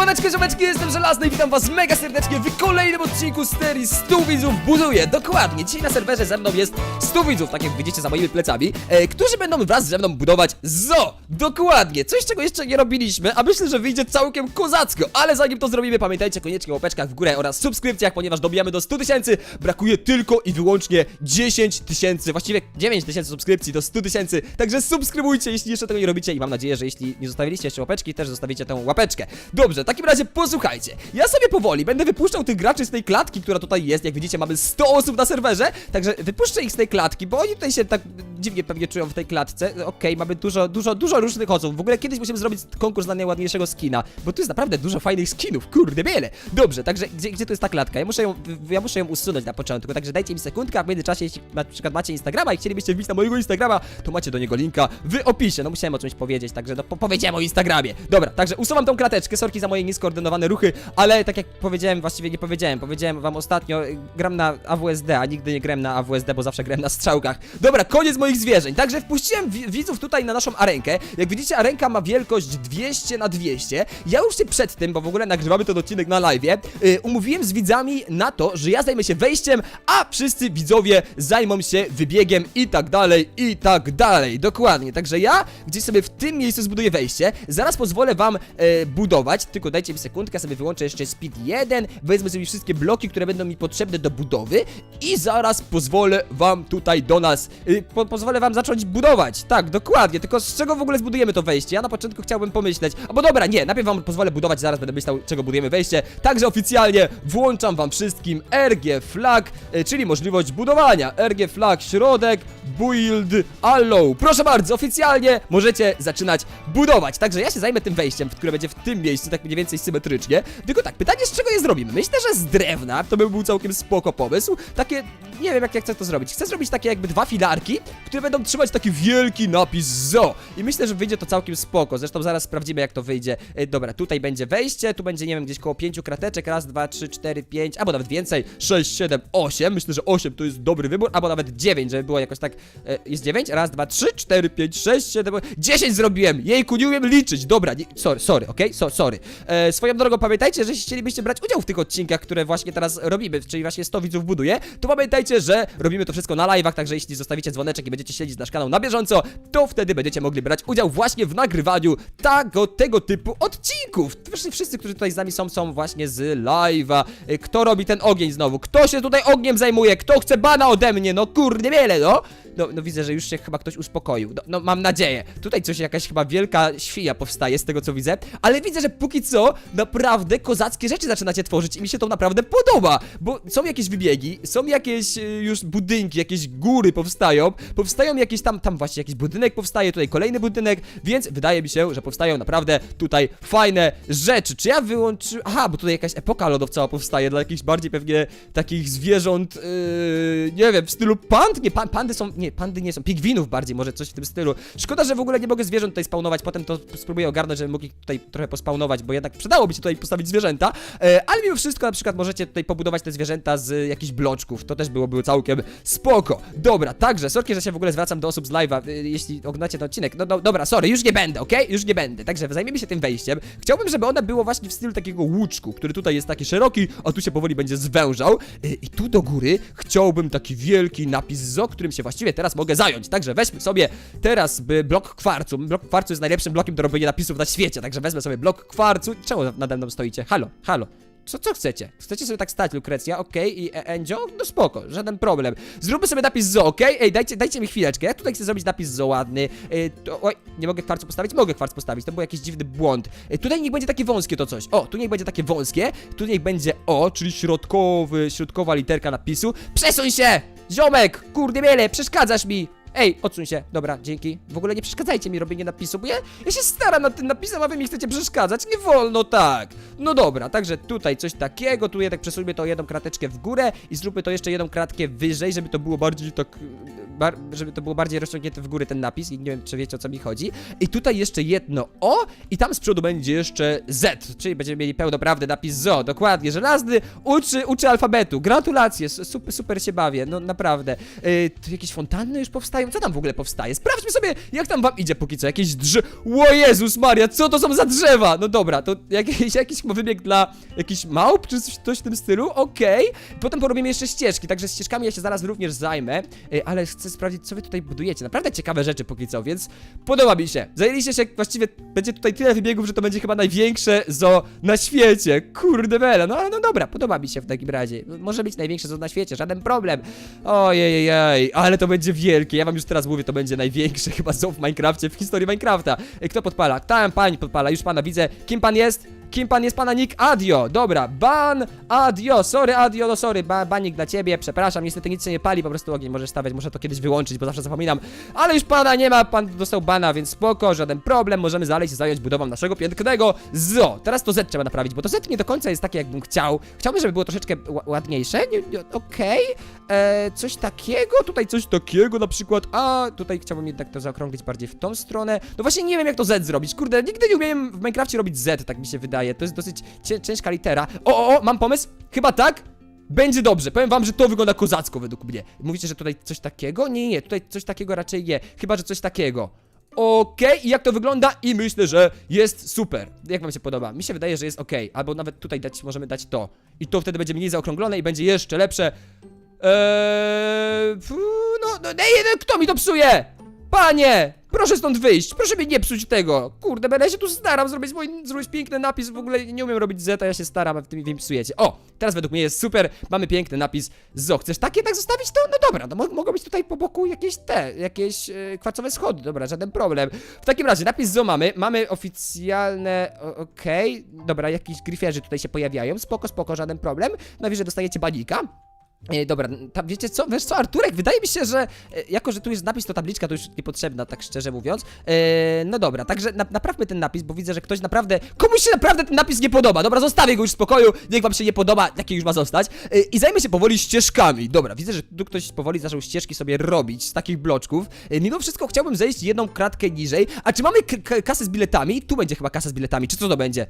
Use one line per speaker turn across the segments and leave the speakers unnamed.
Siemaneczko, ziomeczki, jestem Żelazny i witam was mega serdecznie w kolejnym odcinku serii 100 widzów buduje. Dokładnie, dzisiaj na serwerze ze mną jest 100 widzów, tak jak widzicie za moimi plecami, e, którzy będą wraz ze mną budować zo. Dokładnie, coś czego jeszcze nie robiliśmy, a myślę, że wyjdzie całkiem kozacko. Ale zanim to zrobimy, pamiętajcie koniecznie o łapeczkach w górę oraz subskrypcjach, ponieważ dobijamy do 100 tysięcy. Brakuje tylko i wyłącznie 10 tysięcy, właściwie 9 tysięcy subskrypcji do 100 tysięcy. Także subskrybujcie, jeśli jeszcze tego nie robicie i mam nadzieję, że jeśli nie zostawiliście jeszcze łapeczki, też zostawicie tę łapeczkę. Dobrze, takim razie posłuchajcie. Ja sobie powoli będę wypuszczał tych graczy z tej klatki, która tutaj jest. Jak widzicie, mamy 100 osób na serwerze, także wypuszczę ich z tej klatki, bo oni tutaj się tak dziwnie pewnie czują w tej klatce. Okej, mamy dużo, dużo, dużo różnych osób. W ogóle kiedyś musimy zrobić konkurs na najładniejszego skina, bo tu jest naprawdę dużo fajnych skinów, kurde biele. Dobrze, także gdzie, gdzie tu jest ta klatka? Ja muszę ją, ja muszę ją usunąć na początku, także dajcie mi sekundkę, a w międzyczasie, jeśli na przykład macie Instagrama i chcielibyście wbić na mojego Instagrama, to macie do niego linka w opisie. No musiałem o czymś powiedzieć, także no po powiedziałem o Instagramie. Dobra, także usuwam tą klateczkę, sorki za moje nieskoordynowane ruchy, ale tak jak powiedziałem, właściwie nie powiedziałem, powiedziałem wam ostatnio, y, gram na AWSD, a nigdy nie grałem na AWSD, bo zawsze grałem na strzałkach. Dobra, koniec moich zwierzeń, także wpuściłem wi widzów tutaj na naszą arenkę. Jak widzicie, arenka ma wielkość 200 na 200. Ja już się przed tym, bo w ogóle nagrywamy ten odcinek na live, y, umówiłem z widzami na to, że ja zajmę się wejściem, a wszyscy widzowie zajmą się wybiegiem i tak dalej, i tak dalej. Dokładnie, także ja gdzieś sobie w tym miejscu zbuduję wejście. Zaraz pozwolę wam e, budować, tylko dajcie mi sekundkę, sobie wyłączę jeszcze speed 1, wezmę sobie wszystkie bloki, które będą mi potrzebne do budowy i zaraz pozwolę wam tutaj do nas, y, po, pozwolę wam zacząć budować. Tak, dokładnie, tylko z czego w ogóle zbudujemy to wejście? Ja na początku chciałbym pomyśleć, albo dobra, nie, najpierw wam pozwolę budować, zaraz będę myślał, czego budujemy wejście. Także oficjalnie włączam wam wszystkim RG Flag, y, czyli możliwość budowania. RG Flag, środek, build, allow. Proszę bardzo, oficjalnie możecie zaczynać budować. Także ja się zajmę tym wejściem, które będzie w tym miejscu, tak mniej więcej symetrycznie. Tylko tak, pytanie z czego je zrobimy? Myślę, że z drewna, to by był całkiem spoko pomysł. Takie, nie wiem jak, jak chcę to zrobić. Chcę zrobić takie jakby dwa filarki, które będą trzymać taki wielki napis ZO. I myślę, że wyjdzie to całkiem spoko. Zresztą zaraz sprawdzimy jak to wyjdzie. E, dobra, tutaj będzie wejście, tu będzie, nie wiem, gdzieś koło pięciu krateczek. Raz, dwa, trzy, cztery, pięć, albo nawet więcej. Sześć, siedem, osiem. Myślę, że osiem to jest dobry wybór, albo nawet dziewięć, żeby było jakoś tak... E, jest dziewięć? Raz, dwa, trzy, cztery, pięć, sześć, siedem, dziesięć zrobiłem! Jejku, nie umiem liczyć! Dobra, nie, sorry, sorry, okej? So, sorry. E, swoją drogą pamiętajcie, że jeśli chcielibyście brać udział w tych odcinkach, które właśnie teraz robimy, czyli właśnie 100 widzów buduje, to pamiętajcie, że robimy to wszystko na live'ach, także jeśli zostawicie dzwoneczek i będziecie śledzić nasz kanał na bieżąco, to wtedy będziecie mogli brać udział właśnie w nagrywaniu tego, tego typu odcinków. Wszyscy, wszyscy, którzy tutaj z nami są, są właśnie z live'a. E, Kto robi ten ogień znowu? Kto się tutaj ogniem zajmuje? Kto chce bana ode mnie? No kurde wiele, no! No, no widzę, że już się chyba ktoś uspokoił. No, no mam nadzieję. Tutaj coś jakaś chyba wielka świnia powstaje z tego co widzę, ale widzę, że póki co naprawdę kozackie rzeczy zaczynacie tworzyć i mi się to naprawdę podoba, bo są jakieś wybiegi, są jakieś y, już budynki, jakieś góry powstają, powstają jakieś tam, tam właśnie jakiś budynek powstaje, tutaj kolejny budynek, więc wydaje mi się, że powstają naprawdę tutaj fajne rzeczy. Czy ja wyłączyłem... Aha, bo tutaj jakaś epoka lodowcowa powstaje dla jakichś bardziej pewnie takich zwierząt, yy, nie wiem, w stylu pand? Nie, pan, pandy są, nie, pandy nie są, pigwinów bardziej, może coś w tym stylu. Szkoda, że w ogóle nie mogę zwierząt tutaj spawnować, potem to spróbuję ogarnąć, żeby mógł ich tutaj trochę pospawnować, bo jednak przydałoby się tutaj postawić zwierzęta, e, ale mimo wszystko na przykład możecie tutaj pobudować te zwierzęta z jakichś bloczków, to też byłoby całkiem spoko. Dobra, także, sorki, że się w ogóle zwracam do osób z live'a, e, jeśli oglądacie ten odcinek, no, no dobra, sorry, już nie będę, okej? Już nie będę, także zajmiemy się tym wejściem. Chciałbym, żeby one było właśnie w stylu takiego łuczku, który tutaj jest taki szeroki, a tu się powoli będzie zwężał E, i tu do góry chciałbym taki wielki napis ZO, którym się właściwie teraz mogę zająć, także weźmy sobie teraz by blok kwarcu, blok kwarcu jest najlepszym blokiem do robienia napisów na świecie, także wezmę sobie blok kwarcu, czemu nade mną stoicie? Halo, halo. Co, co chcecie? Chcecie sobie tak stać, Lukrecja, okej, i e? No spoko, żaden problem. Zróbmy sobie napis zo, okej? Ej, dajcie, dajcie mi chwileczkę, ja tutaj chcę zrobić napis zo ładny. E, to, oj, nie mogę kwarcu postawić? Mogę kwarc postawić, to był jakiś dziwny błąd. E, tutaj niech będzie takie wąskie to coś. O, tu niech będzie takie wąskie, tu niech będzie O, czyli środkowy, środkowa literka napisu. Przesuń się! Ziomek! Kurde miele, przeszkadzasz mi! Ej, odsuń się. Dobra, dzięki. W ogóle nie przeszkadzajcie mi robienie napisu, bo ja, ja się staram nad tym napisem, a wy mi chcecie przeszkadzać. Nie wolno tak. No dobra, także tutaj coś takiego, tu jednak przesuńmy to jedną krateczkę w górę i zróbmy to jeszcze jedną kratkę wyżej, żeby to było bardziej tak... Bar, żeby to było bardziej rozciągnięte w górę ten napis i nie wiem, czy wiecie o co mi chodzi. I tutaj jeszcze jedno O i tam z przodu będzie jeszcze Z, czyli będziemy mieli pełnoprawny napis ZO. Dokładnie, żelazny uczy, uczy alfabetu. Gratulacje, super, super się bawię, no naprawdę. Yy, tu jakieś fontanny już powstają? Co tam w ogóle powstaje? Sprawdźmy sobie, jak tam wam idzie póki co. Jakieś drz... O Jezus Maria, co to są za drzewa? No dobra, to jakieś, jakieś bo wybieg dla jakichś małp, czy coś, coś w tym stylu, okej. Potem porobimy jeszcze ścieżki, także ścieżkami ja się zaraz również zajmę, y, ale chcę sprawdzić, co wy tutaj budujecie. Naprawdę ciekawe rzeczy póki co, więc podoba mi się. Zajęliście się, właściwie będzie tutaj tyle wybiegów, że to będzie chyba największe zo na świecie. Kurde bele, no ale no dobra, podoba mi się w takim razie. Może być największe zo na świecie, żaden problem. Ojej, ale to będzie wielkie. Ja już teraz mówię, to będzie największe chyba zo w Minecrafcie, w historii Minecrafta. Kto podpala? Tam pani podpala, już pana widzę. Kim pan jest? Kim pan jest? Pana nick? Adio, dobra, ban, adio, sorry adio, no sorry, ba, banik dla ciebie, przepraszam, niestety nic się nie pali, po prostu ogień możesz stawiać, muszę to kiedyś wyłączyć, bo zawsze zapominam, ale już pana nie ma, pan dostał bana, więc spoko, żaden problem, możemy dalej się zająć budową naszego pięknego zoo. Teraz to Z trzeba naprawić, bo to Z nie do końca jest takie, jakbym chciał, chciałbym, żeby było troszeczkę ła- ładniejsze, nie, nie, okej, e, coś takiego, tutaj coś takiego na przykład, a tutaj chciałbym jednak to zaokrąglić bardziej w tą stronę, no właśnie nie wiem jak to Z zrobić, kurde, nigdy nie umiałem w Minecrafcie robić Z, tak mi się wydaje, to jest dosyć cię, ciężka litera. O, o, o, mam pomysł, chyba tak? Będzie dobrze, powiem wam, że to wygląda kozacko według mnie. Mówicie, że tutaj coś takiego? Nie, nie, nie, tutaj coś takiego raczej nie, chyba, że coś takiego. Okej, i jak to wygląda? I myślę, że jest super. Jak wam się podoba? Mi się wydaje, że jest ok. Albo nawet tutaj dać, możemy dać to. I to wtedy będzie mniej zaokrąglone i będzie jeszcze lepsze. Eee, no, no, ej, no, kto mi to psuje? Panie! Proszę stąd wyjść, proszę mi nie psuć tego. Kurde, będę ja się tu staram zrobić, mój, zrobić piękny napis, w ogóle nie umiem robić Z, a ja się staram, a mi wy mi psujecie. O, teraz według mnie jest super, mamy piękny napis ZO. Chcesz takie tak zostawić to? No dobra, no mo- mogą być tutaj po boku jakieś te, jakieś e, kwarcowe schody, dobra, żaden problem. W takim razie, napis ZO mamy, mamy oficjalne, okej, dobra, jakieś gryfierzy tutaj się pojawiają, spoko, spoko, żaden problem. Najwyżej dostajecie banika. E, dobra, wiecie co? Wiesz co, Arturek, wydaje mi się, że e, jako, że tu jest napis, to tabliczka to już niepotrzebna, tak szczerze mówiąc. E, no dobra, także na, naprawmy ten napis, bo widzę, że ktoś naprawdę, komuś się naprawdę ten napis nie podoba. Dobra, zostawię go już w spokoju, niech wam się nie podoba, taki już ma zostać. E, I zajmę się powoli ścieżkami. Dobra, widzę, że tu ktoś powoli zaczął ścieżki sobie robić z takich bloczków. E, mimo wszystko chciałbym zejść jedną kratkę niżej. A czy mamy kasę z biletami? Tu będzie chyba kasa z biletami, czy co to będzie?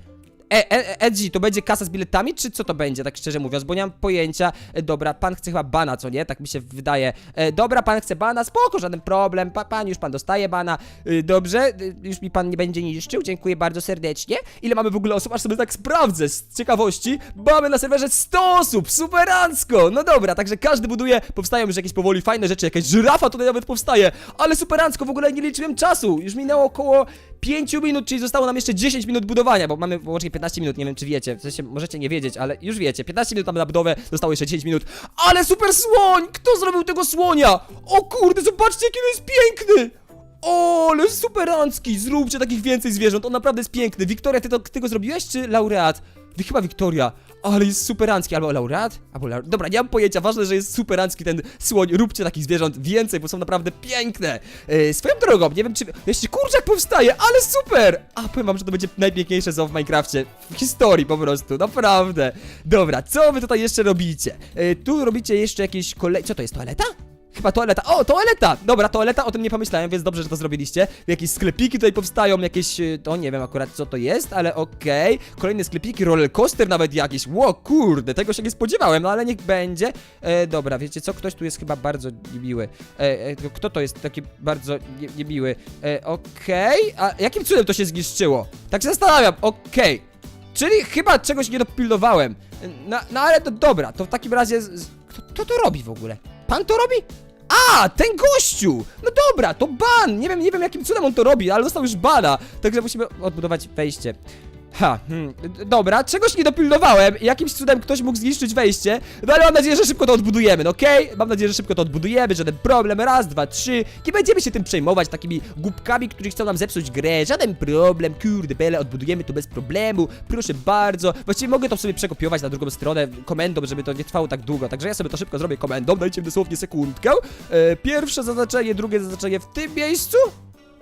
E, e, Edgy, to będzie kasa z biletami, czy co to będzie, tak szczerze mówiąc, bo nie mam pojęcia. E, dobra, pan chce chyba bana, co nie? Tak mi się wydaje. E, dobra, pan chce bana, spoko, żaden problem. Pa, pan już pan dostaje bana. E, dobrze, e, już mi pan nie będzie niszczył, dziękuję bardzo serdecznie. Ile mamy w ogóle osób? Aż sobie tak sprawdzę z ciekawości. Mamy na serwerze 100 osób, superancko! No dobra, także każdy buduje, powstają już jakieś powoli fajne rzeczy, jakaś żyrafa tutaj nawet powstaje, ale superancko, w ogóle nie liczyłem czasu. Już minęło około 5 minut, czyli zostało nam jeszcze 10 minut budowania, bo mamy łącznie 15 minut, nie wiem czy wiecie, w sensie możecie nie wiedzieć, ale już wiecie, 15 minut mamy na budowę, zostało jeszcze 10 minut, ale super słoń! Kto zrobił tego słonia? O kurde, zobaczcie jaki on jest piękny! O, ale superancki! Zróbcie takich więcej zwierząt, on naprawdę jest piękny. Wiktoria, ty, to, ty go zrobiłeś, czy laureat? Chyba Wiktoria, ale jest superancki, albo laureat? Albo laureat. Dobra, nie mam pojęcia, ważne, że jest superancki ten słoń. Róbcie takich zwierząt więcej, bo są naprawdę piękne. E, swoją drogą, nie wiem czy... Jeszcze kurczak powstaje, ale super! A, powiem wam, że to będzie najpiękniejsze zoo w Minecrafcie. W historii po prostu, naprawdę. Dobra, co wy tutaj jeszcze robicie? E, tu robicie jeszcze jakieś kole... Co to jest, toaleta? Chyba toaleta. O, toaleta! Dobra, toaleta, o tym nie pomyślałem, więc dobrze, że to zrobiliście. Jakieś sklepiki tutaj powstają, jakieś. y, To nie wiem akurat co to jest, ale okej. Kolejne sklepiki, rollercoaster nawet jakiś. Ło, kurde, tego się nie spodziewałem, no ale niech będzie. E, dobra, wiecie co? Ktoś tu jest chyba bardzo niemiły. E, e, kto to jest taki bardzo nie, niemiły? E, okej. A jakim cudem to się zniszczyło? Tak się zastanawiam, okej. Czyli chyba czegoś nie dopilnowałem. No, no ale to dobra, to w takim razie. Z, kto, kto to robi w ogóle? Pan to robi? A, ten gościu! No dobra, to ban! Nie wiem, nie wiem jakim cudem on to robi, ale dostał już bana. Także musimy odbudować wejście. Ha, hmm, dobra, czegoś nie dopilnowałem. Jakimś cudem ktoś mógł zniszczyć wejście. No ale mam nadzieję, że szybko to odbudujemy, no okej? Mam nadzieję, że szybko to odbudujemy, żaden problem. Raz, dwa, trzy. Nie będziemy się tym przejmować, takimi głupkami, którzy chcą nam zepsuć grę. Żaden problem, kurde, bele, odbudujemy to bez problemu. Proszę bardzo. Właściwie mogę to sobie przekopiować na drugą stronę komendą, żeby to nie trwało tak długo. Także ja sobie to szybko zrobię komendą. Dajcie mi dosłownie sekundkę. E, pierwsze zaznaczenie, drugie zaznaczenie w tym miejscu.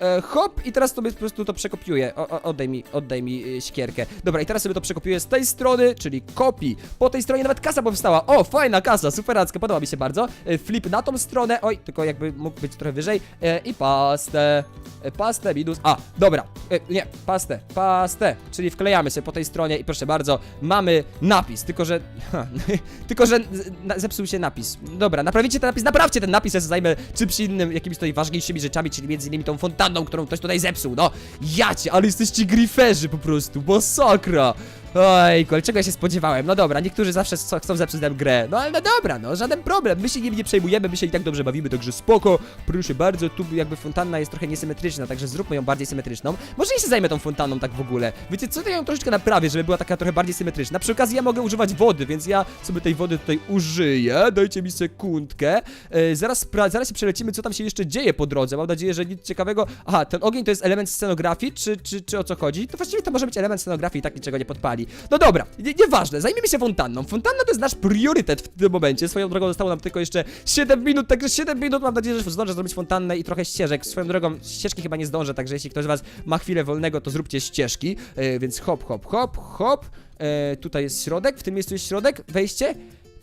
E, hop, i teraz sobie po prostu to przekopiuję. O, o, oddaj mi, oddaj mi y, siekierkę. Dobra, i teraz sobie to przekopiuję z tej strony, czyli kopii. Po tej stronie nawet kasa powstała. O, fajna kasa, superacka, podoba mi się bardzo. E, flip na tą stronę, oj, tylko jakby mógł być trochę wyżej. E, I pastę. E, pastę minus. A, dobra. E, nie, pastę, pastę. Czyli wklejamy sobie po tej stronie i proszę bardzo, mamy napis. Tylko, że. Ha, tylko, że na, zepsuł się napis. Dobra, naprawicie ten napis, naprawcie ten napis, ja zajmę czymś innym, jakimiś tutaj ważniejszymi rzeczami, czyli między innymi tą fontanną, którą ktoś tutaj zepsuł. No, jacie, ale jesteście griferzy po prostu, masakra. Oj, ale czego ja się spodziewałem? No dobra, niektórzy zawsze chcą chcą zepsuć nam grę. No ale no dobra, no żaden problem. My się nim nie przejmujemy, my się i tak dobrze bawimy, także spoko. Proszę bardzo, tu jakby fontanna jest trochę niesymetryczna, także zróbmy ją bardziej symetryczną. Może ja się zajmę tą fontanną tak w ogóle. Wiecie co, to ja ją troszeczkę naprawię, żeby była taka trochę bardziej symetryczna. Przy okazji ja mogę używać wody, więc ja sobie tej wody tutaj użyję. Dajcie mi sekundkę. E, zaraz, zaraz się przelecimy, co tam się jeszcze dzieje po drodze. Mam nadzieję, że nic ciekawego. Aha, ten ogień to jest element scenografii, czy, czy, czy o co chodzi? To właściwie to może być element scenografii tak niczego nie podpali. No dobra, nie, nieważne, zajmijmy się fontanną. Fontanna to jest nasz priorytet w tym momencie. Swoją drogą zostało nam tylko jeszcze 7 minut, także 7 minut mam nadzieję, że zdążę zrobić fontannę i trochę ścieżek. Swoją drogą ścieżki chyba nie zdążę, także jeśli ktoś z was ma chwilę wolnego, to zróbcie ścieżki. E, więc hop, hop, hop, hop. E, tutaj jest środek, w tym miejscu jest środek, wejście.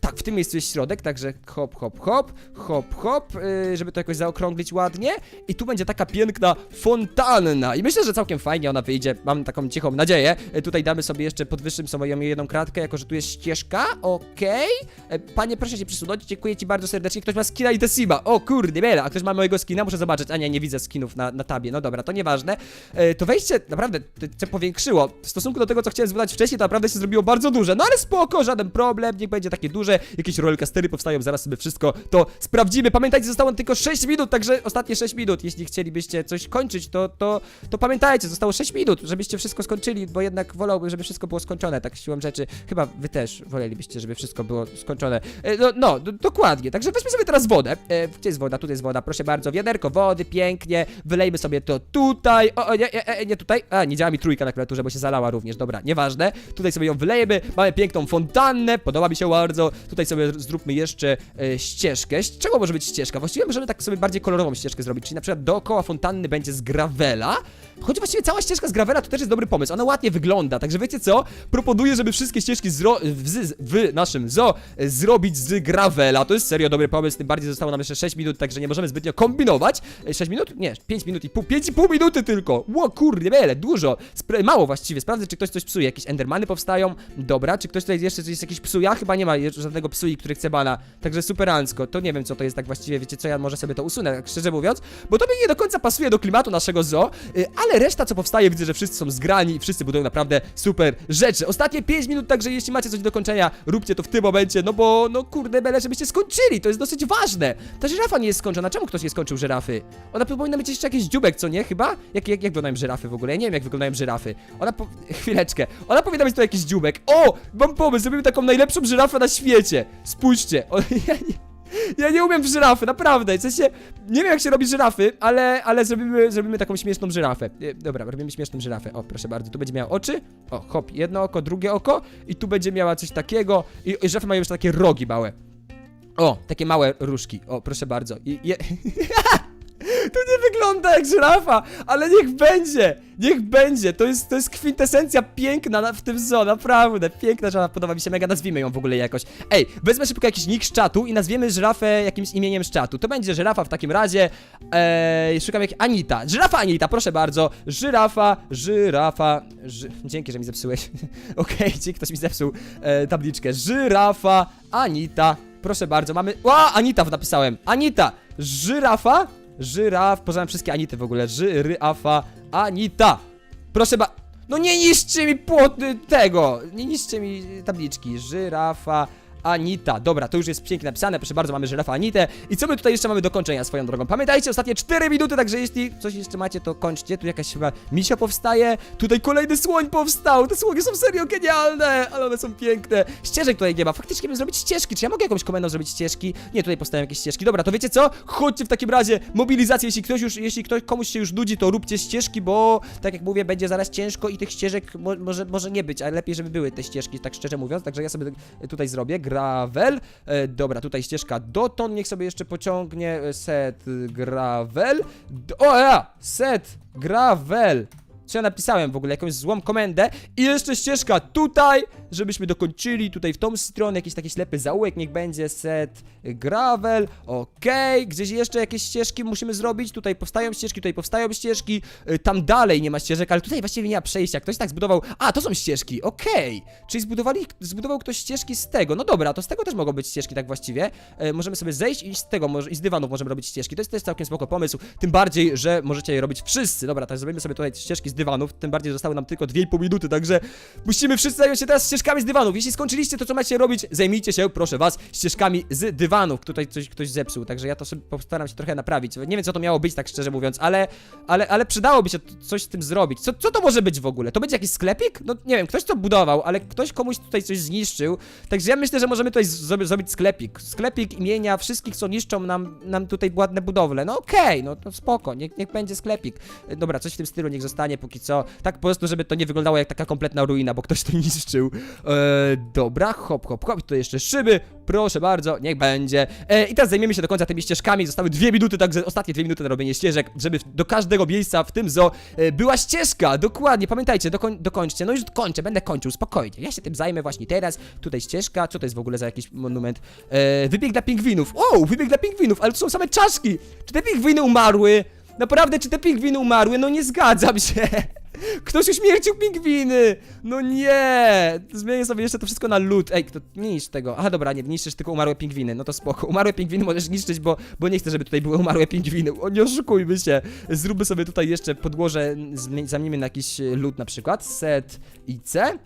Tak, w tym miejscu jest środek, także hop, hop, hop, hop, hop, yy, żeby to jakoś zaokrąglić ładnie. I tu będzie taka piękna fontanna. I myślę, że całkiem fajnie ona wyjdzie. Mam taką cichą nadzieję. Yy, tutaj damy sobie jeszcze pod wyższym swoją jedną kratkę, jako że tu jest ścieżka. Okej. Yy, Panie, proszę się przysunąć. Dziękuję ci bardzo serdecznie. Ktoś ma skina i Tesima. O kurde, bela. A ktoś ma mojego skina? Muszę zobaczyć. A nie, nie widzę skinów na, na tabie. No dobra, to nieważne. Yy, to wejście naprawdę się powiększyło. W stosunku do tego, co chciałem zbudować wcześniej, to naprawdę się zrobiło bardzo duże. No ale spoko, żaden problem. Niech będzie takie duże. Jakieś rollercoastery powstają, zaraz sobie wszystko to sprawdzimy. Pamiętajcie, zostało tylko 6 minut, także ostatnie 6 minut. Jeśli chcielibyście coś kończyć, to, to, to pamiętajcie, zostało 6 minut, żebyście wszystko skończyli, bo jednak wolałbym, żeby wszystko było skończone, tak siłą rzeczy. Chyba wy też wolelibyście, żeby wszystko było skończone. E, no, no dokładnie. Także weźmy sobie teraz wodę. E, gdzie jest woda? Tutaj jest woda, proszę bardzo. Wiaderko wody, pięknie. Wylejmy sobie to tutaj. O, o nie, nie, nie, nie tutaj. A, nie działa mi trójka na klawiaturze, bo się zalała również. Dobra, nieważne. Tutaj sobie ją wylejemy. Mamy piękną fontannę, podoba mi się bardzo. Tutaj sobie zróbmy jeszcze e, ścieżkę. Z czego może być ścieżka? Właściwie możemy tak sobie bardziej kolorową ścieżkę zrobić, czyli na przykład dookoła fontanny będzie z gravela. Choć właściwie cała ścieżka z gravela to też jest dobry pomysł. Ona ładnie wygląda, także wiecie co? Proponuję, żeby wszystkie ścieżki w, w naszym zoo e, zrobić z gravela. To jest serio dobry pomysł, tym bardziej zostało nam jeszcze 6 minut, także nie możemy zbytnio kombinować. E, 6 minut? Nie, 5 minut i pół. 5,5 minuty tylko! Ło kurde, wiele, dużo. Mało właściwie. Sprawdzę, czy ktoś coś psuje. Jakieś endermany powstają. Dobra, czy ktoś tutaj jeszcze jest jakiś psuja? Chyba nie ma żadnego psui, który chce bana. Także superancko. To nie wiem, co to jest tak właściwie. Wiecie co, ja może sobie to usunę, tak szczerze mówiąc, bo to mi nie do końca pasuje do klimatu naszego zoo, y, ale reszta, co powstaje, widzę, że wszyscy są zgrani i wszyscy budują naprawdę super rzeczy. Ostatnie 5 minut, także jeśli macie coś do kończenia, róbcie to w tym momencie, no bo, no kurde, bele, żebyście skończyli, to jest dosyć ważne. Ta żyrafa nie jest skończona. Czemu ktoś nie skończył żyrafy? Ona powinna mieć jeszcze jakiś dziubek, co nie? Chyba? Jak, jak, jak wyglądają żyrafy w ogóle? Ja nie wiem, jak wyglądają żyrafy. Ona po... Chwileczkę. Ona powinna mieć tu jakiś dziubek. O! Mam pomysł, zrobimy taką najlepszą żyrafę na świecie. Spójrzcie. O, ja nie... Ja nie umiem w żyrafy, naprawdę. W sensie, nie wiem jak się robi żyrafy, ale, ale zrobimy, zrobimy taką śmieszną żyrafę. E, Dobra, robimy śmieszną żyrafę. O, proszę bardzo, tu będzie miała oczy. O, hop, jedno oko, drugie oko. I tu będzie miała coś takiego. I, i żyrafy mają już takie rogi małe. O, takie małe różki. O, proszę bardzo. I, je... To nie wygląda jak żyrafa, ale niech będzie, niech będzie, to jest, to jest kwintesencja piękna na, w tym zoo, naprawdę, piękna żyrafa, podoba mi się mega, nazwijmy ją w ogóle jakoś. Ej, wezmę szybko jakiś nick z czatu i nazwiemy żyrafę jakimś imieniem z czatu, to będzie żyrafa w takim razie, eee, szukam jak Anita, żyrafa Anita, proszę bardzo, żyrafa, żyrafa, ży... dzięki, że mi zepsułeś, okej, dzięki, ktoś mi zepsuł e, tabliczkę, żyrafa Anita, proszę bardzo, mamy, ła, Anita napisałem, Anita, żyrafa, Żyraf, poznałem wszystkie Anity w ogóle. Żyrafa, Anita. Proszę ba... No nie niszczy mi płoty tego! Nie niszczy mi tabliczki. Żyrafa, Anita. Dobra, to już jest pięknie napisane. Proszę bardzo, mamy żyrafa Anitę. I co my tutaj jeszcze mamy do kończenia swoją drogą? Pamiętajcie, ostatnie 4 minuty, także jeśli coś jeszcze macie, to kończcie. Tu jakaś chyba misio powstaje. Tutaj kolejny słoń powstał. Te słonie są serio genialne, ale one są piękne. Ścieżek tutaj nie ma. Faktycznie bym zrobić ścieżki. Czy ja mogę jakąś komendą zrobić ścieżki? Nie, tutaj powstają jakieś ścieżki. Dobra, to wiecie co? Chodźcie w takim razie. Mobilizację, jeśli ktoś już, jeśli ktoś komuś się już nudzi, to róbcie ścieżki, bo tak jak mówię, będzie zaraz ciężko i tych ścieżek mo może, może nie być, ale lepiej, żeby były te ścieżki, tak szczerze mówiąc. Także ja sobie tutaj zrobię. Gravel. E, dobra, tutaj ścieżka dotąd, niech sobie jeszcze pociągnie e, set gravel. O ja! Set gravel. Co ja napisałem w ogóle? Jakąś złą komendę. I jeszcze ścieżka tutaj. żebyśmy dokończyli tutaj w tą stronę. Jakiś taki ślepy zaułek, niech będzie set gravel, okej, gdzieś jeszcze jakieś ścieżki musimy zrobić, tutaj powstają ścieżki, tutaj powstają ścieżki, y, tam dalej nie ma ścieżek, ale tutaj właściwie nie ma przejścia, ktoś tak zbudował, a to są ścieżki, okej, czyli zbudowali, zbudował ktoś ścieżki z tego, no dobra, to z tego też mogą być ścieżki tak właściwie, e, możemy sobie zejść i z tego, i z dywanów możemy robić ścieżki, to jest też całkiem spoko pomysł, tym bardziej, że możecie je robić wszyscy, dobra, tak zrobimy sobie tutaj ścieżki z dywanów, tym bardziej, zostały nam tylko 2,5 minuty, także musimy wszyscy zająć się teraz ścieżkami z dywanów, jeśli skończyliście to, co macie robić, zajmijcie się, proszę was, ścieżkami z dywanów, tutaj coś ktoś zepsuł, także ja to sobie postaram się trochę naprawić, nie wiem, co to miało być, tak szczerze mówiąc, ale, ale, ale przydałoby się coś z tym zrobić, co, co to może być w ogóle, to będzie jakiś sklepik? No nie wiem, ktoś to budował, ale ktoś komuś tutaj coś zniszczył, także ja myślę, że możemy tutaj zrobić sklepik, sklepik imienia wszystkich, co niszczą nam, nam tutaj ładne budowle, no okej, no to spoko, niech, niech będzie sklepik, dobra, coś w tym stylu niech zostanie póki co, tak po prostu, żeby to nie wyglądało jak taka kompletna ruina, bo ktoś to niszczył, e, dobra, hop, hop, hop, tutaj jeszcze szyby, proszę bardzo, niech będzie, e, i teraz zajmiemy się do końca tymi ścieżkami, zostały dwie minuty, także ostatnie dwie minuty na robienie ścieżek, żeby do każdego miejsca w tym zoo e, była ścieżka, dokładnie, pamiętajcie, dokoń, dokończcie, no już kończę, będę kończył, spokojnie, ja się tym zajmę właśnie teraz, tutaj ścieżka, co to jest w ogóle za jakiś monument, e, wybieg dla pingwinów, o, wybieg dla pingwinów, ale to są same czaszki, czy te pingwiny umarły? Naprawdę, czy te pingwiny umarły? No nie zgadzam się. Ktoś uśmiercił pingwiny! No nie! Zmienię sobie jeszcze to wszystko na lód. Ej, kto nie niszcz tego. Aha, dobra, nie niszczysz tylko umarłe pingwiny. No to spoko. Umarłe pingwiny możesz niszczyć, bo, bo nie chcę, żeby tutaj były umarłe pingwiny. O, nie oszukujmy się. Zróbmy sobie tutaj jeszcze podłoże, zamienimy na jakiś lód na przykład. Set i C.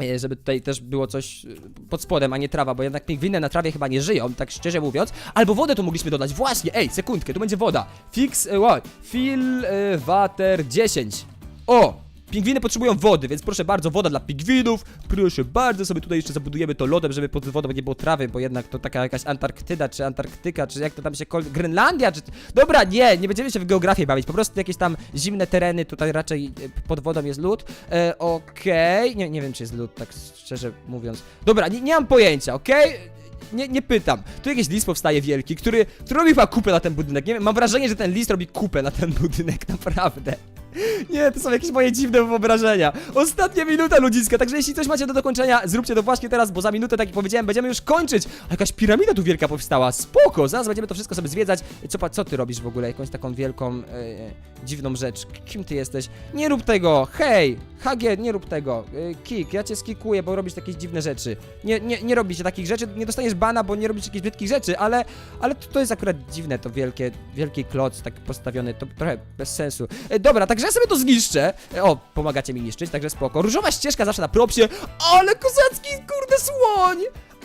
E, Żeby tutaj też było coś e, pod spodem, a nie trawa, bo jednak pingwiny na trawie chyba nie żyją, tak szczerze mówiąc. Albo wodę tu mogliśmy dodać. Właśnie, ej, sekundkę, tu będzie woda. Fix, what? Fill e, water 10. O! Pingwiny potrzebują wody, więc proszę bardzo, woda dla pingwinów. Proszę bardzo, sobie tutaj jeszcze zabudujemy to lodem, żeby pod wodą nie było trawy, bo jednak to taka jakaś Antarktyda, czy Antarktyka, czy jak to tam się kol... Grenlandia, czy... Dobra, nie, nie będziemy się w geografię bawić, po prostu jakieś tam zimne tereny, tutaj raczej e, pod wodą jest lód. E, okej, nie, nie wiem czy jest lód, tak szczerze mówiąc. Dobra, nie, nie mam pojęcia, okej? Nie, nie pytam. Tu jakiś list powstaje wielki, który, który robi chyba kupę na ten budynek. Nie wiem, mam wrażenie, że ten list robi kupę na ten budynek, naprawdę. Nie, to są jakieś moje dziwne wyobrażenia. Ostatnia minuta ludziska, także jeśli coś macie do dokończenia, zróbcie to właśnie teraz, bo za minutę, tak jak powiedziałem, będziemy już kończyć. A jakaś piramida tu wielka powstała, spoko, zaraz będziemy to wszystko sobie zwiedzać. Co, co ty robisz w ogóle? Jakąś taką wielką, e, dziwną rzecz. Kim ty jesteś? Nie rób tego, hej! HG, nie rób tego. E, Kik, ja cię skikuję, bo robisz takie dziwne rzeczy. Nie, nie, nie robicie takich rzeczy, nie dostaniesz bana, bo nie robisz jakichś brzydkich rzeczy, ale, ale to, to jest akurat dziwne, to wielkie, wielki kloc tak postawiony, to trochę bez sensu. E, dobra, także ja sobie to zniszczę. E, o, pomagacie mi niszczyć, także spoko. Różowa ścieżka zawsze na propsie, ale kozacki, kurde, słoń!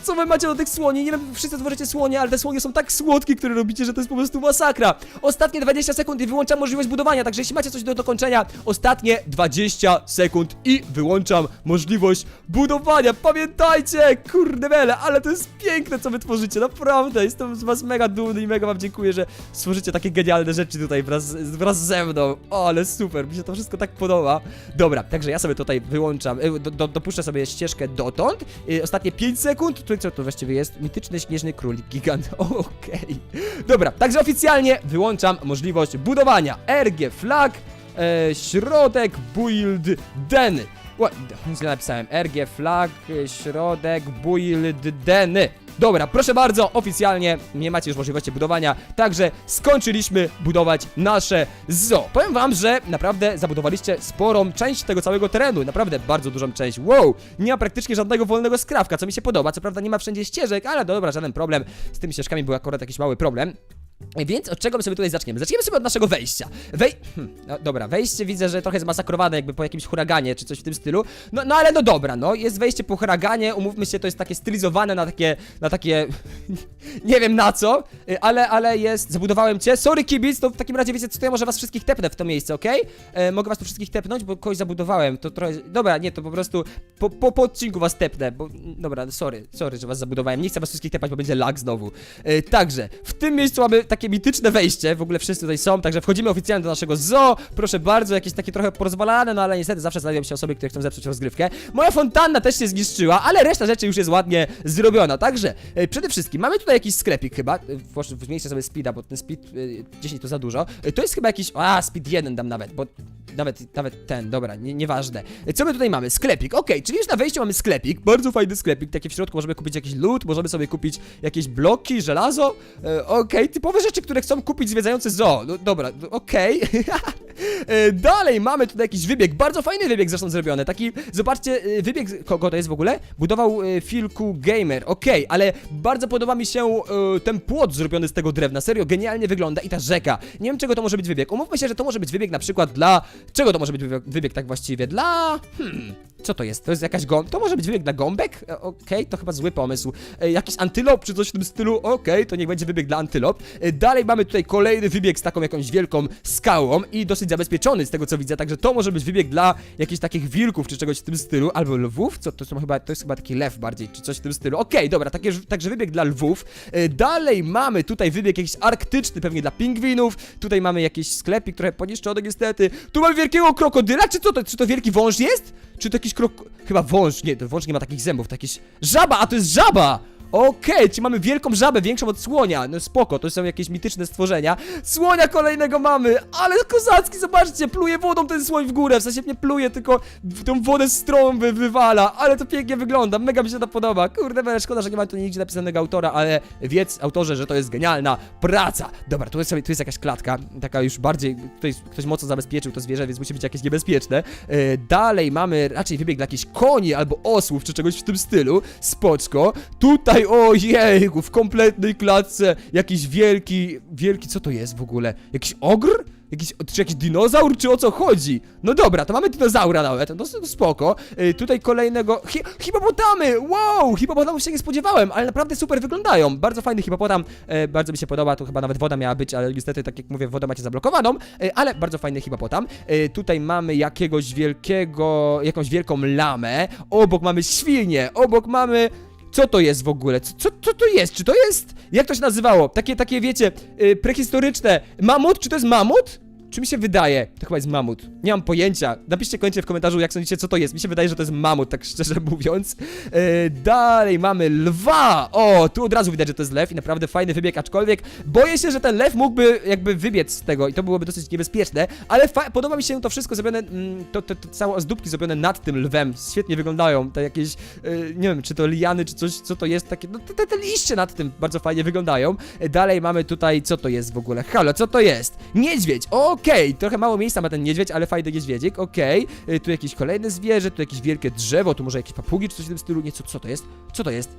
Co wy macie do tych słoni? Nie wiem, wszyscy tworzycie słonie, ale te słonie są tak słodkie, które robicie, że to jest po prostu masakra. Ostatnie 20 sekund i wyłączam możliwość budowania, także jeśli macie coś do dokończenia, ostatnie 20 sekund i wyłączam możliwość budowania. Pamiętajcie, kurde mele, ale to jest piękne, co wy tworzycie, naprawdę. Jestem z was mega dumny i mega wam dziękuję, że stworzycie takie genialne rzeczy tutaj wraz, wraz ze mną. O, ale super, mi się to wszystko tak podoba. Dobra, także ja sobie tutaj wyłączam, y, do, do, dopuszczę sobie ścieżkę dotąd. Y, Ostatnie 5 sekund, tutaj co to właściwie jest? Mityczny śnieżny królik gigant. Okej. Dobra, także oficjalnie wyłączam możliwość budowania. RG flag, e, środek build den. Ła, źle napisałem. RG flag, e, środek build deny. Dobra, proszę bardzo, oficjalnie nie macie już możliwości budowania, także skończyliśmy budować nasze zoo. Powiem wam, że naprawdę zabudowaliście sporą część tego całego terenu, naprawdę bardzo dużą część. Wow, nie ma praktycznie żadnego wolnego skrawka, co mi się podoba. Co prawda nie ma wszędzie ścieżek, ale dobra, żaden problem. Z tymi ścieżkami był akurat jakiś mały problem. Więc od czego my sobie tutaj zaczniemy? Zaczniemy sobie od naszego wejścia. Wej... Hm, no dobra, wejście widzę, że trochę zmasakrowane jakby po jakimś huraganie czy coś w tym stylu. No, no ale no dobra, no jest wejście po huraganie, umówmy się, to jest takie stylizowane na takie, na takie, nie wiem na co, y, ale, ale jest, zabudowałem cię. Sorry kibic, to w takim razie wiecie co, to ja może was wszystkich tepnę w to miejsce, okej? E, Mogę was tu wszystkich tepnąć, bo kogoś zabudowałem, to trochę, dobra, nie, to po prostu po, po, po odcinku was tepnę, bo, dobra, sorry, sorry, że was zabudowałem, nie chcę was wszystkich tepać, bo będzie lag znowu. E, Także, w tym miejscu mamy takie mityczne wejście, w ogóle wszyscy tutaj są, także wchodzimy oficjalnie do naszego zoo, proszę bardzo, jakieś takie trochę porozwalane, no ale niestety zawsze znajdują się osoby, które chcą zepsuć rozgrywkę. Moja fontanna też się zniszczyła, ale reszta rzeczy już jest ładnie zrobiona, także e, przede wszystkim mamy tutaj jakiś sklepik chyba, e, w sobie speeda, bo ten speed e, 10 to za dużo, E, to jest chyba jakiś, a speed 1 dam nawet, bo nawet, nawet ten, dobra, nie, nieważne. Co my tutaj mamy? Sklepik, okej, czyli już na wejściu mamy sklepik, bardzo fajny sklepik, taki w środku możemy kupić jakiś loot, możemy sobie kupić jakieś bloki, żelazo, e, okej, typowe rzeczy, które chcą kupić zwiedzający zoo, no, dobra, no, okej. E, Dalej mamy tutaj jakiś wybieg, bardzo fajny wybieg zresztą zrobiony, taki, zobaczcie, e, wybieg, kogo to jest w ogóle? Budował e, Filku Gamer, okej, ale bardzo podoba mi się e, ten płot zrobiony z tego drewna, serio, genialnie wygląda i ta rzeka, nie wiem czego to może być wybieg, umówmy się, że to może być wybieg na przykład dla, czego to może być wybieg, tak właściwie, dla, hmm, co to jest, to jest jakaś gąb, to może być wybieg dla gąbek, E, okej, to chyba zły pomysł, e, jakiś antylop czy coś w tym stylu, okej, to niech będzie wybieg dla antylop, E, dalej mamy tutaj kolejny wybieg z taką jakąś wielką skałą i dosyć zabezpieczony z tego co widzę, także to może być wybieg dla jakichś takich wilków czy czegoś w tym stylu, albo lwów, co to są chyba, to jest chyba taki lew bardziej, czy coś w tym stylu, okej, dobra, takie, także wybieg dla lwów, E, dalej mamy tutaj wybieg jakiś arktyczny, pewnie dla pingwinów, tutaj mamy jakiś sklepik trochę poniszczony niestety, tu mamy wielkiego krokodyla, czy co to, czy to wielki wąż jest? Czy to jakiś krok... chyba wąż, nie, to wąż nie ma takich zębów, to jakiś... żaba, a to jest żaba! Okej, czyli mamy wielką żabę, większą od słonia. No spoko, to są jakieś mityczne stworzenia. Słonia kolejnego mamy, ale kozacki, zobaczcie, pluje wodą ten słoń w górę. W sensie nie pluje, tylko tą wodę stromą wy wywala. Ale to pięknie wygląda, mega mi się to podoba. Kurde, ale szkoda, że nie ma tu nigdzie napisanego autora, ale wiedz autorze, że to jest genialna praca. Dobra, tu jest, sobie, tu jest jakaś klatka, taka już bardziej, tutaj ktoś mocno zabezpieczył to zwierzę, więc musi być jakieś niebezpieczne. E, dalej mamy raczej wybieg dla jakichś koni albo osłów, czy czegoś w tym stylu. Spoczko. Tutaj, ojejku, w kompletnej klatce jakiś wielki, wielki, co to jest w ogóle? Jakiś ogr? Jakiś, czy jakiś dinozaur, czy o co chodzi? No dobra, to mamy dinozaura nawet, no spoko. Y, tutaj kolejnego, hi, hipopotamy, wow, hipopotamów się nie spodziewałem, ale naprawdę super wyglądają. Bardzo fajny hipopotam, e, bardzo mi się podoba, tu chyba nawet woda miała być, ale niestety, tak jak mówię, wodę macie zablokowaną, e, ale bardzo fajny hipopotam. E, tutaj mamy jakiegoś wielkiego, jakąś wielką lamę, obok mamy świnię, obok mamy... Co to jest w ogóle? Co, co, co to jest? Czy to jest... Jak to się nazywało? Takie, takie wiecie, yy, prehistoryczne. Mamut? Czy to jest mamut? Czy mi się wydaje? To chyba jest mamut. Nie mam pojęcia. Napiszcie koniecznie w komentarzu, jak sądzicie, co to jest. Mi się wydaje, że to jest mamut, tak szczerze mówiąc. Yy, dalej mamy lwa! O, tu od razu widać, że to jest lew i naprawdę fajny wybieg, aczkolwiek boję się, że ten lew mógłby jakby wybiec z tego i to byłoby dosyć niebezpieczne, ale podoba mi się to wszystko zrobione, mm, to, to, to całe ozdóbki zrobione nad tym lwem. Świetnie wyglądają. Te jakieś, yy, nie wiem, czy to liany, czy coś, co to jest, takie, no te, te, liście nad tym bardzo fajnie wyglądają. Yy, Dalej mamy tutaj, co to jest w ogóle? Halo, co to jest? Niedźwiedź, okej, trochę mało miejsca ma ten niedźwiedź, ale fajny niedźwiedzik, okej. Yy, Tu jakieś kolejne zwierzę, tu jakieś wielkie drzewo, tu może jakieś papugi, czy coś w tym stylu, nie, co, co to jest? Co to jest?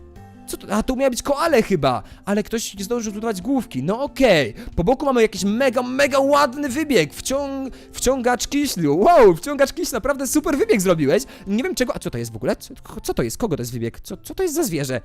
Co to? A, tu miały być koale chyba, ale ktoś nie zdążył zbudować główki. No okej. Po boku mamy jakiś mega, mega ładny wybieg. Wciąg... Wciągacz kiślu. Wow, wciągacz kiślu, naprawdę super wybieg zrobiłeś. Nie wiem czego... A co to jest w ogóle? Co, co to jest? Kogo to jest wybieg? Co, co to jest za zwierzę?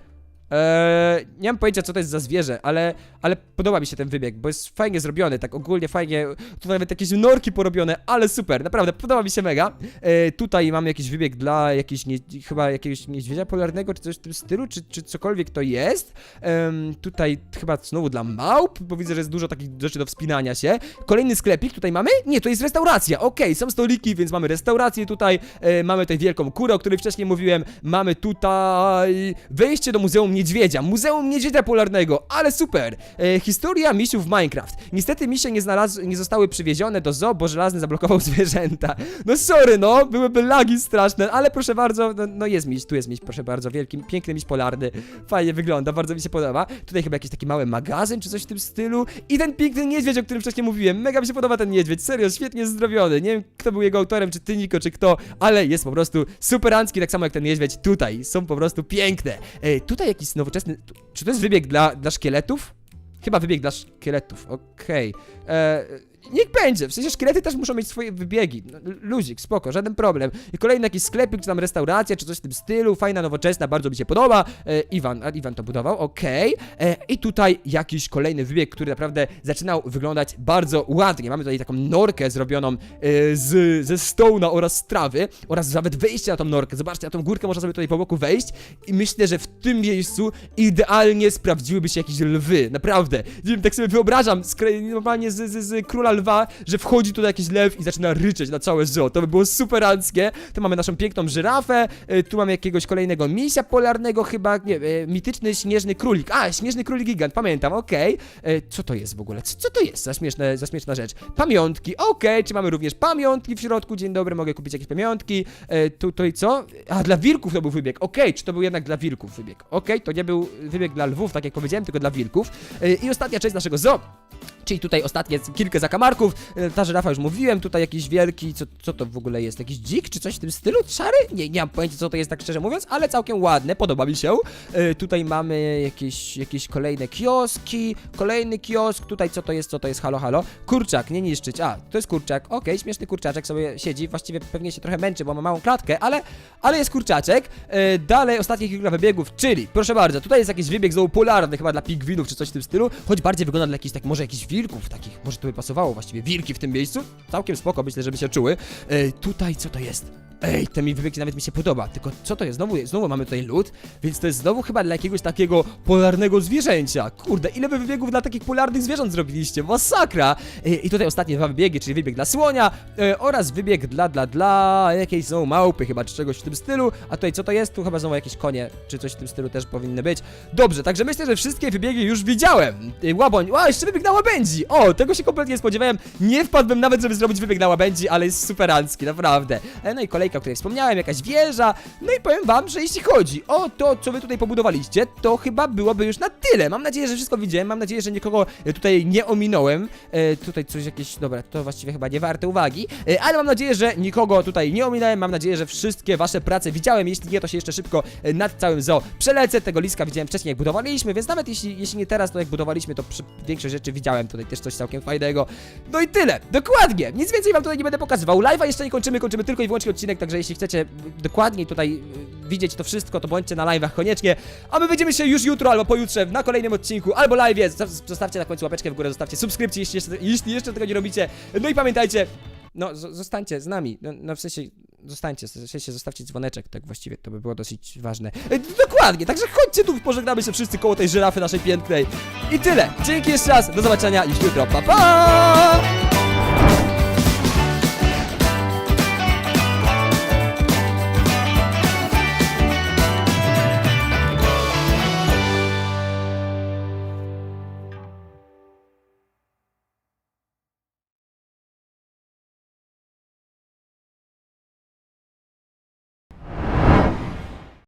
Eee, nie mam pojęcia co to jest za zwierzę, ale, ale podoba mi się ten wybieg, bo jest fajnie zrobiony, tak ogólnie fajnie, tu nawet jakieś norki porobione, ale super, naprawdę, podoba mi się mega. Eee, tutaj mamy jakiś wybieg dla jakiejś, nie, chyba jakiegoś niedźwiedzia polarnego, czy coś w tym stylu, czy, czy cokolwiek to jest. Em, tutaj chyba znowu dla małp, bo widzę, że jest dużo takich rzeczy do wspinania się. Kolejny sklepik tutaj mamy? Nie, to jest restauracja, okej, są stoliki, więc mamy restaurację tutaj, e, mamy tutaj wielką kurę, o której wcześniej mówiłem, mamy tutaj wejście do Muzeum Niedźwiedzia, Muzeum Niedźwiedzia Polarnego, ale super! E, historia misiów w Minecraft. Niestety misie nie, nie zostały przywiezione do zoo, bo żelazny zablokował zwierzęta. No sorry, no, byłyby lagi straszne, ale proszę bardzo, no, no jest miś, tu jest miś, proszę bardzo, wielki, piękny miś polarny, fajnie wygląda, bardzo mi się podoba. Tutaj chyba jakiś taki mały magazyn, czy coś w tym stylu i ten piękny niedźwiedź, o którym wcześniej mówiłem, mega mi się podoba ten niedźwiedź, serio, świetnie zdrowiony, nie wiem kto był jego autorem, czy ty Niko, czy kto, ale jest po prostu superancki, tak samo jak ten niedźwiedź tutaj, są po prostu piękne. E, tutaj jakiś nowoczesny, czy to jest wybieg dla, dla szkieletów? Chyba wybieg dla szkieletów, okej. E, Niech będzie, w sensie szkielety też muszą mieć swoje wybiegi. No, Luzik, spoko, żaden problem. I kolejny jakiś sklepik, czy tam restauracja, czy coś w tym stylu, fajna, nowoczesna, bardzo mi się podoba. E, Iwan, a Iwan to budował, okej. E, I tutaj jakiś kolejny wybieg, który naprawdę zaczynał wyglądać bardzo ładnie. Mamy tutaj taką norkę zrobioną e, z, ze stołna oraz z trawy, oraz nawet wejście na tą norkę. Zobaczcie, na tą górkę można sobie tutaj po boku wejść i myślę, że w tym miejscu idealnie sprawdziłyby się jakieś lwy, naprawdę. Nie wiem, tak sobie wyobrażam, z, kra- normalnie z, z, z króla że wchodzi tutaj jakiś lew i zaczyna ryczeć na całe zoo. To by było superanckie. Tu mamy naszą piękną żyrafę, e, tu mamy jakiegoś kolejnego misia polarnego chyba, nie, e, mityczny śnieżny królik. A, śnieżny królik gigant, pamiętam, okej. E, Co to jest w ogóle? Co, co to jest za, śmieszne, za śmieszna rzecz? Pamiątki, okej, czy mamy również pamiątki w środku? Dzień dobry, mogę kupić jakieś pamiątki. E, tutaj co? A, dla wilków to był wybieg, okej, czy to był jednak dla wilków wybieg? Okej, to nie był wybieg dla lwów, tak jak powiedziałem, tylko dla wilków. I ostatnia część naszego zoo. Czyli tutaj ostatnie kilka zakamarków. E, Ta żyrafa już mówiłem, tutaj jakiś wielki, co, co to w ogóle jest? Jakiś dzik czy coś w tym stylu? Szary? Nie, nie mam pojęcia co to jest tak szczerze mówiąc, ale całkiem ładne, podoba mi się. E, tutaj mamy jakieś, jakieś kolejne kioski, kolejny kiosk, tutaj co to jest, co to jest, halo, halo. Kurczak, nie niszczyć, a, to jest kurczak, okej, śmieszny kurczaczek sobie siedzi, właściwie pewnie się trochę męczy, bo ma małą klatkę, ale, ale jest kurczaczek. E, dalej ostatnie kilka wybiegów, czyli, proszę bardzo, tutaj jest jakiś wybieg znowu polarny, chyba dla pingwinów czy coś w tym stylu, choć bardziej wygląda dla jakichś tak, może jakichś wilków takich, może to by pasowało właściwie, wilki w tym miejscu, całkiem spoko, myślę, żeby się czuły. E, tutaj co to jest? Ej, ten mi wybieg nawet mi się podoba, tylko co to jest? Znowu, znowu mamy tutaj lód, więc to jest znowu chyba dla jakiegoś takiego polarnego zwierzęcia. Kurde, ile wy wybiegów dla takich polarnych zwierząt zrobiliście? Masakra! E, I tutaj ostatnie dwa wybiegi, czyli wybieg dla słonia e, oraz wybieg dla, dla, dla jakiejś znowu małpy chyba, czy czegoś w tym stylu. A tutaj co to jest? Tu chyba znowu jakieś konie, czy coś w tym stylu też powinny być. Dobrze, także myślę, że wszystkie wybiegi już widziałem. E, Łaboń, a jeszcze wybieg na łabędzi! O, tego się kompletnie nie spodziewałem. Nie wpadłbym nawet, żeby zrobić wybieg na łabędzi, ale jest superancki, naprawdę. E, No i kolejka, o której wspomniałem, jakaś wieża. No i powiem wam, że jeśli chodzi o to, co wy tutaj pobudowaliście, to chyba byłoby już na tyle. Mam nadzieję, że wszystko widziałem, mam nadzieję, że nikogo e, tutaj nie ominąłem. E, tutaj coś jakieś, dobra, to właściwie chyba nie warte uwagi, e, ale mam nadzieję, że nikogo tutaj nie ominąłem. Mam nadzieję, że wszystkie wasze prace widziałem. Jeśli nie, to się jeszcze szybko e, nad całym zoo przelecę. Tego liska widziałem wcześniej, jak budowaliśmy, więc nawet jeśli, jeśli nie teraz, to jak budowaliśmy, to przy większość rzeczy widziałem tutaj też coś całkiem fajnego. No i tyle, dokładnie. Nic więcej wam tutaj nie będę pokazywał. Live'a jeszcze nie kończymy, kończymy tylko i wyłącznie odcinek, także jeśli chcecie dokładniej tutaj y, widzieć to wszystko, to bądźcie na live'ach koniecznie. A my widzimy się już jutro albo pojutrze na kolejnym odcinku, albo live'ie. Zosta- Zostawcie na końcu łapeczkę w górę, zostawcie subskrypcję, jeśli jeszcze, jeśli jeszcze tego nie robicie. No i pamiętajcie, no zostańcie z nami, no, no w sensie zostańcie, w sensie zostawcie dzwoneczek, tak właściwie to by było dosyć ważne. E, Dokładnie, także chodźcie tu, pożegnamy się wszyscy koło tej żyrafy naszej pięknej. I tyle. Dzięki jeszcze raz, do zobaczenia już jutro, pa pa!